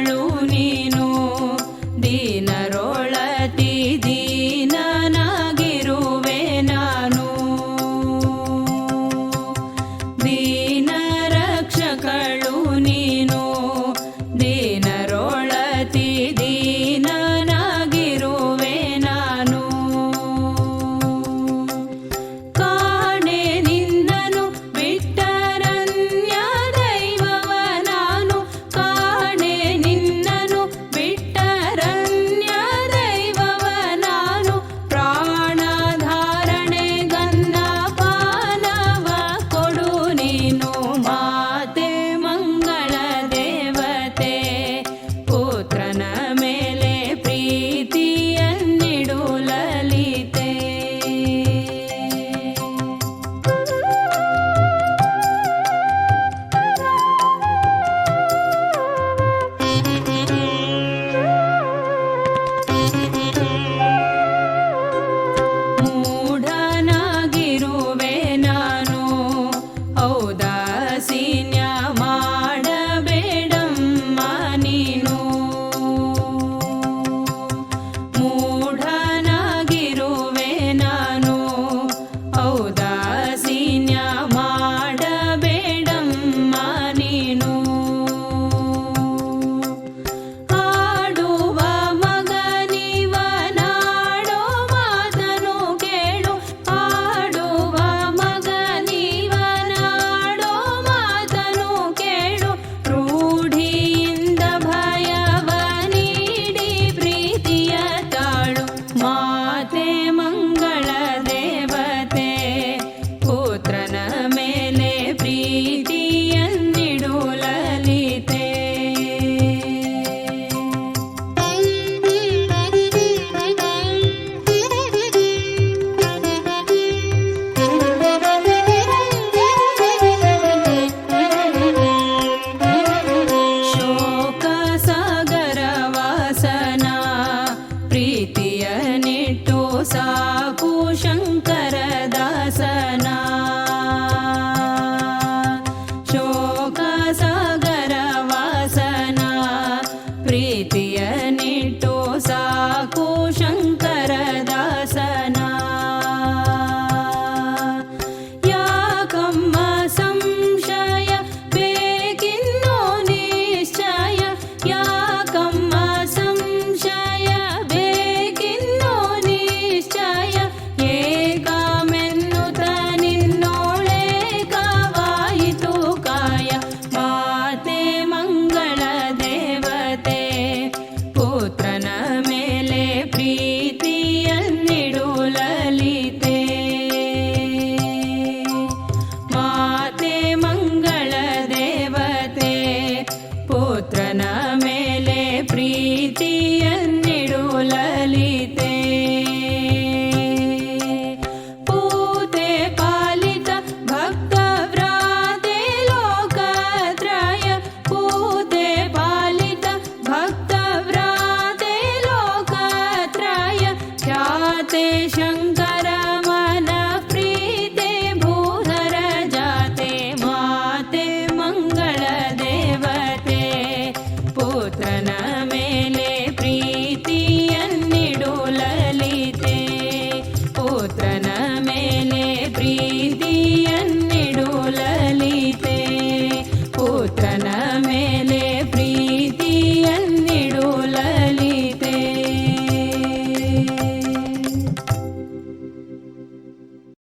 ಮಗಳು ನೀನು ದೀನರೊಳತಿ ದೀನನಾಗಿರುವೆ ನಾನು. ದೀ ಚಕ್ರನ ఎన్నెడో లలిత